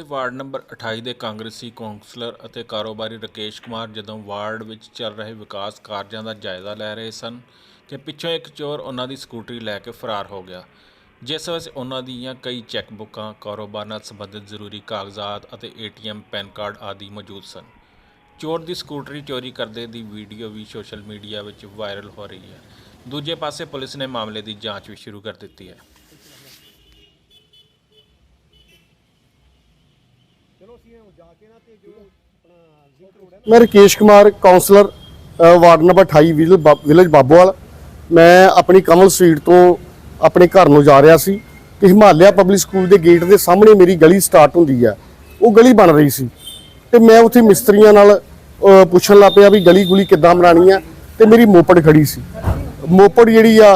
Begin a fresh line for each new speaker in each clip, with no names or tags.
Ward number 28 ਦੇ ਕਾਂਗਰਸੀ councillor ਅਤੇ ਕਾਰੋਬਾਰੀ ਰਕੇਸ਼ ਕੁਮਾਰ ਜਦੋਂ ਵਾਰਡ ਵਿੱਚ ਚੱਲ ਰਹੇ ਵਿਕਾਸ ਕਾਰਜਾਂ ਦਾ ਜਾਇਜ਼ਾ ਲੈ ਰਹੇ ਸਨ ਕਿ ਪਿੱਛੋਂ ਇੱਕ ਚੋਰ ਉਹਨਾਂ ਦੀ ਸਕੂਟਰੀ ਲੈ ਕੇ ਫਰਾਰ ਹੋ ਗਿਆ। ਜਿਸ ਵਿੱਚ ਉਹਨਾਂ ਦੀਆਂ ਕਈ ਚੈੱਕ ਬੁੱਕਾਂ ਕਾਰੋਬਾਰ ਨਾਲ ਸੰਬੰਧਿਤ ਜ਼ਰੂਰੀ ਕਾਗਜ਼ਾਤ ਅਤੇ ਏਟੀਐਮ, ਪੈਨ ਕਾਰਡ ਆਦਿ ਮੌਜੂਦ ਸਨ। ਚੋਰ ਦੀ ਸਕੂਟਰੀ ਚੋਰੀ ਕਰਦੇ ਦੀ ਵੀਡੀਓ ਵੀ ਸੋਸ਼ਲ ਮੀਡੀਆ ਵਿੱਚ ਵਾਇਰਲ ਹੋ ਰਹੀ ਹੈ। ਦੂਜੇ ਪਾਸੇ ਪੁਲਿਸ ਨੇ ਮਾਮਲੇ ਦੀ ਜਾਂਚ ਵੀ ਸ਼ੁਰੂ ਕਰ ਦਿੱਤੀ ਹੈ।
ਮੈਂ Rakesh Kumar councillor ward number 28 ਵਿਲ- ਵਿਲੇਜ ਬਾਬੋਵਾਲ। ਮੈਂ ਆਪਣੀ ਕਮਲ ਸਟਰੀਟ ਤੋਂ ਆਪਣੇ ਘਰ ਨੂੰ ਜਾ ਰਿਹਾ ਸੀ ਕਿ ਹਿਮਾਲਿਆ ਪਬਲਿਕ ਸਕੂਲ ਦੇ ਗੇਟ ਦੇ ਸਾਹਮਣੇ ਮੇਰੀ ਗਲੀ ਸਟਾਰਟ ਹੁੰਦੀ ਹੈ ਉਹ ਗਲੀ ਬਣ ਰਹੀ ਸੀ ਤੇ ਮੈਂ ਉੱਥੇ ਮਿਸਤਰੀਆਂ ਨਾਲ ਪੁੱਛਣ ਲੱਗ ਪਿਆ ਵੀ ਗਲੀ ਗੁਲੀ ਕਿੱਦਾਂ ਬਣਾਣੀ ਆ ਤੇ ਮੇਰੀ ਮੋਪੜ ਖੜੀ ਸੀ। ਮੋਪੜ ਜਿਹੜੀ ਆ,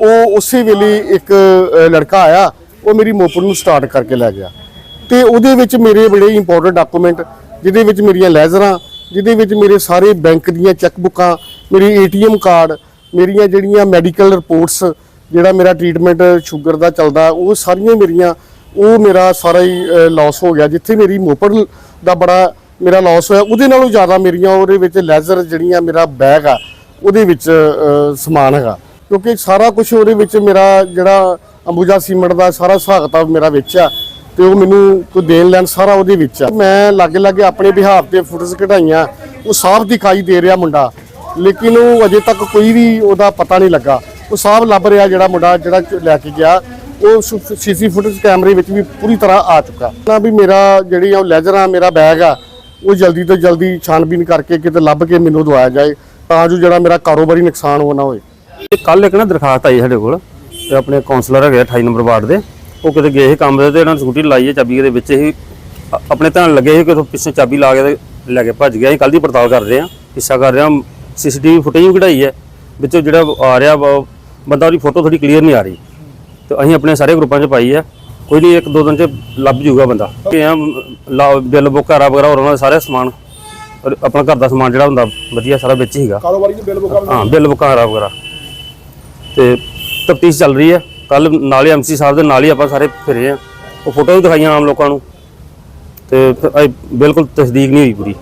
ਉਹ ਉਸੇ ਵੇਲੇ ਇੱਕ ਲੜਕਾ ਆਇਆ, ਉਹ ਮੇਰੀ ਮੋਪੜ ਨੂੰ ਸਟਾਰਟ ਕਰਕੇ ਲੈ ਗਿਆ। ਤੇ ਉਹਦੇ ਵਿੱਚ ਮੇਰੇ ਬੜੇ ਇੰਪੋਰਟੈਂਟ ਡਾਕੂਮੈਂਟ ਜਿਹਦੇ ਵਿੱਚ ਮੇਰੀਆਂ ਲੈਜ਼ਰਾਂ, ਜਿਹਦੇ ਵਿੱਚ ਮੇਰੇ ਸਾਰੇ ਬੈਂਕ ਦੀਆਂ ਚੈੱਕ ਬੁੱਕਾਂ ਮੇਰੀ ਏਟੀਐਮ ਕਾਰਡ, ਮੇਰੀਆਂ ਜਿਹੜੀਆਂ ਮੈਡੀਕਲ ਰਿਪੋਰਟਸ, ਜਿਹੜਾ ਮੇਰਾ ਟ੍ਰੀਟਮੈਂਟ ਸ਼ੂਗਰ ਦਾ ਚੱਲਦਾ, ਉਹ ਸਾਰੀਆਂ ਮੇਰੀਆਂ, ਉਹ ਮੇਰਾ ਸਾਰਾ ਹੀ ਲਾਸ ਹੋ ਗਿਆ, ਜਿੱਥੇ ਮੇਰੀ ਮੋਪੜ ਦਾ ਬੜਾ ਮੇਰਾ ਲਾਸ ਹੋਇਆ, ਉਹਦੇ ਨਾਲੋਂ ਜ਼ਿਆਦਾ ਮੇਰੀਆਂ ਉਹਦੇ ਵਿੱਚ ਲੈਜ਼ਰ ਜਿਹੜੀਆਂ ਮੇਰਾ ਬੈਗ ਆ, ਉਹਦੇ ਵਿੱਚ ਸਮਾਨ ਹੈਗਾ। ਕਿਉਂਕਿ ਸਾਰਾ ਕੁਝ ਉਹਦੇ ਵਿੱਚ ਮੇਰਾ ਜਿਹੜਾ ਅੰਬੂਜਾ ਸੀਮੈਂਟ ਦਾ ਸਾਰਾ ਹਿਸਾਬ ਕਿਤਾਬ ਮੇਰਾ ਵਿੱਚ ਆ ਤੇ ਉਹ ਮੈਨੂੰ ਕੋਈ ਦੇਣ ਲੈਣ ਸਾਰਾ ਉਹਦੇ ਵਿੱਚ ਆ। ਮੈਂ ਲਾਗੇ ਲਾਗੇ ਆਪਣੇ ਬਿਹਾਰ ਤੇ ਫੋਟੋਸ ਕਢਾਈਆਂ, ਉਹ ਸਾਫ਼ ਦਿਖਾਈ ਦੇ ਰਿਹਾ ਮੁੰਡਾ। ਲੇਕਿਨ ਉਹ ਅਜੇ ਤੱਕ ਕੋਈ ਵੀ ਉਹਦਾ ਪਤਾ ਨਹੀਂ ਲੱਗਾ। ਉਹ ਸਾਫ਼ ਲੱਭ ਰਿਹਾ ਜਿਹੜਾ ਮੁੰਡਾ ਜਿਹੜਾ ਲੈ ਕੇ ਗਿਆ। ਉਹ ਸੀਸੀ ਫੁਟੇਜ ਕੈਮਰੇ ਵਿੱਚ ਵੀ ਪੂਰੀ ਤਰ੍ਹਾਂ ਆ ਚੁੱਕਾ। ਨਾ ਵੀ ਮੇਰਾ ਜਿਹੜੀ ਉਹ ਲੈਜਰ ਆ, ਮੇਰਾ ਬੈਗ ਆ, ਉਹ ਜਲਦੀ ਤੋਂ ਜਲਦੀ ਛਾਨਬੀਨ ਕਰਕੇ ਕਿਤੇ ਲੱਭ ਕੇ ਮੈਨੂੰ ਦਵਾਇਆ ਜਾਏ, ਤਾਂ ਜੋ ਜਿਹੜਾ ਮੇਰਾ ਕਾਰੋਬਾਰੀ ਨੁਕਸਾਨ ਹੋ ਨਾ ਹੋਏ।
ਕੱਲ ਇੱਕ ਨਾ ਦਰਖਾਸਤ ਆਈ ਸਾਡੇ ਕੋਲ, ਤੇ ਆਪਣੇ ਕਾਉਂਸਲਰ ਹੈਗੇ ਆ 28 ਨੰਬਰ ਵਾਰਡ ਦੇ। ਉਹ ਕਿਤੇ ਗਏ ਸੀ ਕੰਮ ਦੇ ਤੇ ਇਹਨਾਂ ਨੇ ਸਕੂਟੀ ਲਾਈ ਹੈ ਚਾਬੀ ਦੇ ਵਿੱਚ ਹੀ। ਆਪਣੇ ਧਿਆਨ ਲੱਗੇ ਸੀ ਕਿ ਉੱਥੋਂ ਪਿੱਛੇ ਚਾਬੀ ਲਾ ਕੇ ਤੇ ਲੈ ਕੇ ਭੱਜ ਗਿਆ। ਅਸੀਂ ਕੱਲ ਦੀ ਪੜਤਾਲ ਕਰ ਰਹੇ ਹਾਂ ਹਿੱਸਾ ਕਰ ਰਹੇ ਹਾਂ। ਸੀਸੀਟੀਵੀ ਫੁਟੇਜ ਵੀ ਕਢਾਈ ਹੈ। ਵਿੱਚੋਂ ਜਿਹੜਾ ਆ ਰਿਹਾ ਬੰਦਾ ਉਹਦੀ ਫੋਟੋ ਥੋੜੀ ਕਲੀਅਰ ਨਹੀਂ ਆ ਰਹੀ। ਤੇ ਅਸੀਂ ਆਪਣੇ ਸਾਰੇ ਗਰੁੱਪਾਂ 'ਚ ਪਾਈ ਹੈ। ਕੋਈ ਨਹੀਂ ਇੱਕ ਦੋ ਦਿਨ 'ਚ ਲੱਭ ਜੂਗਾ ਬੰਦਾ। ਕਿ ਆ ਬਿੱਲ ਬੁੱਕ ਘਰਾ ਵਗੈਰਾ ਹੋਰ ਉਹਨਾਂ ਦਾ ਸਾਰੇ ਸਮਾਨ ਆਪਣਾ ਘਰ ਦਾ ਸਮਾਨ ਜਿਹੜਾ ਹੁੰਦਾ ਵਧੀਆ ਸਾਰਾ ਵਿੱਚ ਹੀਗਾ।
ਕਾਰੋਬਾਰੀ ਦੇ ਬਿੱਲ ਬੁੱਕਾਂ
ਹਾਂ ਬਿੱਲ ਬੁੱਕਾਂ ਵਗੈਰਾ ਵਗੈਰਾ। ਤੇ ਤਫਤੀਸ਼ ਚੱਲ ਰਹੀ ਹੈ। ਕੱਲ ਨਾਲ ਹੀ ਐਮਸੀ ਸਾਹਿਬ ਦੇ ਨਾਲ ਹੀ ਆਪਾਂ ਸਾਰੇ ਫਿਰੇ ਆ। ਉਹ ਫੋਟੋ ਵੀ ਦਿਖਾਈਆਂ ਆਮ ਲੋਕਾਂ ਨੂੰ। ਤੇ ਫਿਰ ਬਿਲਕੁਲ ਤਸਦੀਕ ਨਹੀਂ ਹੋਈ ਪੂਰੀ।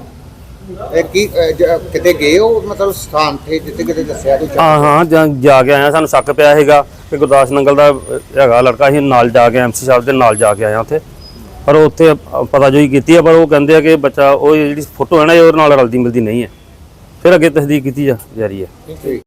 ਇਹ ਕੀ ਅਹ, ਜ- ਕਿਤੇ ਗਏ ਹੋ? ਮਤਲਬ ਸਥਾਨ ਤੇ ਜਿੱਥੇ ਕਿਤੇ ਦੱਸਿਆ ਕੋਈ
ਹਾਂ ਹਾਂ ਜਾਂ ਜਾ ਕੇ ਆਇਆ। ਸਾਨੂੰ ਸ਼ੱਕ ਪਿਆ ਹੈਗਾ ਕਿ ਗੁਰਦਾਸ ਨੰਗਲ ਦਾ ਅਹ, ਹੈਗਾ ਲੜਕਾ ਅਸੀਂ ਨਾਲ ਜਾ ਕੇ ਐਮਸੀ ਸਾਹਿਬ ਦੇ ਨਾਲ ਜਾ ਕੇ ਆਇਆ ਉੱਥੇ। ਪਰ ਉੱਥੇ ਪਤਾ ਜੋਈ ਕੀਤੀ ਹੈ ਪਰ ਉਹ ਕਹਿੰਦੇ ਆ ਕਿ ਬੱਚਾ ਉਹ ਜਿਹੜੀ ਫੋਟੋ ਹੈ ਨਾ ਇਹ ਉਹਦੇ ਨਾਲ ਰਲਦੀ ਮਿਲਦੀ ਨਹੀਂ ਹੈ। ਫਿਰ ਅੱਗੇ ਤਸਦੀਕ ਕੀਤੀ ਜਾ ਜਾ ਰਹੀ ਹੈ।
ਠੀਕ